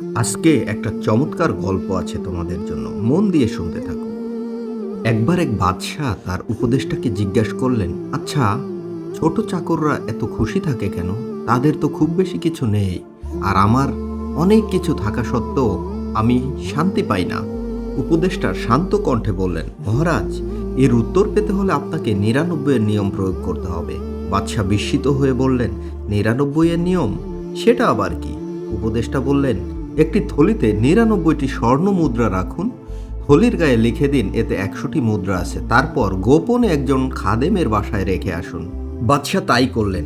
আজকে একটা চমৎকার গল্প আছে তোমাদের জন্য। মন দিয়ে শুনতে থাকো। একবার এক বাদশাহ তার উপদেশটাকে জিজ্ঞাসা করলেন আচ্ছা ছোট চাকররা এত খুশি থাকে কেন? তাদের তো খুব বেশি কিছু নেই। আর আমার অনেক কিছু থাকা সত্ত্বেও আমি শান্তি পাই না। উপদেষ্টার শান্ত কণ্ঠে বললেন, মহারাজ, এর উত্তর পেতে হলে আপনাকে নিরানব্বইয়ের নিয়ম প্রয়োগ করতে হবে। বাদশাহ বিস্মিত হয়ে বললেন নিরানব্বইয়ের নিয়ম? সেটা আবার কি? উপদেষ্টা বললেন একটি থলিতে নিরানব্বইটি স্বর্ণ মুদ্রা রাখুন। থলির গায়ে লিখে দিন, এতে একশোটি মুদ্রা আছে। তারপর গোপনে একজন খাদেমের বাসায় রেখে আসুন। বাদশাহ তাই করলেন।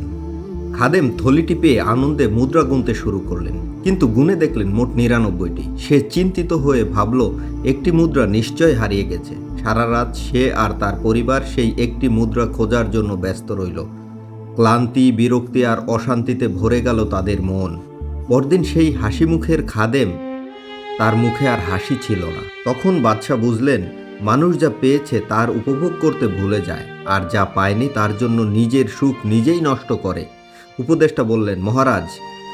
খাদেম থলিটি পেয়ে আনন্দে মুদ্রা গুনতে শুরু করলেন। কিন্তু গুনে দেখলেন মোট নিরানব্বইটি। সে চিন্তিত হয়ে ভাবল, একটি মুদ্রা নিশ্চয় হারিয়ে গেছে। সারা রাত সে আর তার পরিবার সেই একটি মুদ্রা খোঁজার জন্য ব্যস্ত রইল। ক্লান্তি, বিরক্তি আর অশান্তিতে ভরে গেল তাদের মন। পরদিন সেই হাসি মুখের খাদেম, তার মুখে আর হাসি ছিল না। তখন বাদশাহ বুঝলেন, মানুষ যা পেয়েছে তার উপভোগ করতে ভুলে যায়, আর যা পায়নি তার জন্য নিজের সুখ নিজেই নষ্ট করে। উপদেষ্টা বললেন, মহারাজ,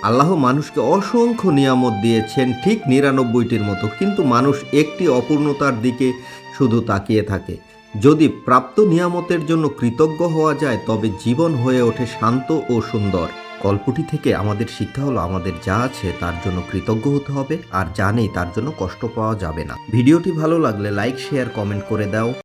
আল্লাহ মানুষকে অসংখ্য নিয়ামত দিয়েছেন ঠিক নিরানব্বইটির মতো, কিন্তু মানুষ একটি অপূর্ণতার দিকে শুধু তাকিয়ে থাকে। যদি প্রাপ্ত নিয়ামতের জন্য কৃতজ্ঞ হওয়া যায়, তবে জীবন হয়ে ওঠে শান্ত ও সুন্দর। গল্পটি থেকে আমাদের শিক্ষা হলো, আমাদের যা আছে তার জন্য কৃতজ্ঞ হতে হবে, আর যা নেই তার জন্য কষ্ট পাওয়া যাবে না। ভিডিওটি ভালো লাগলে লাইক শেয়ার কমেন্ট করে দাও।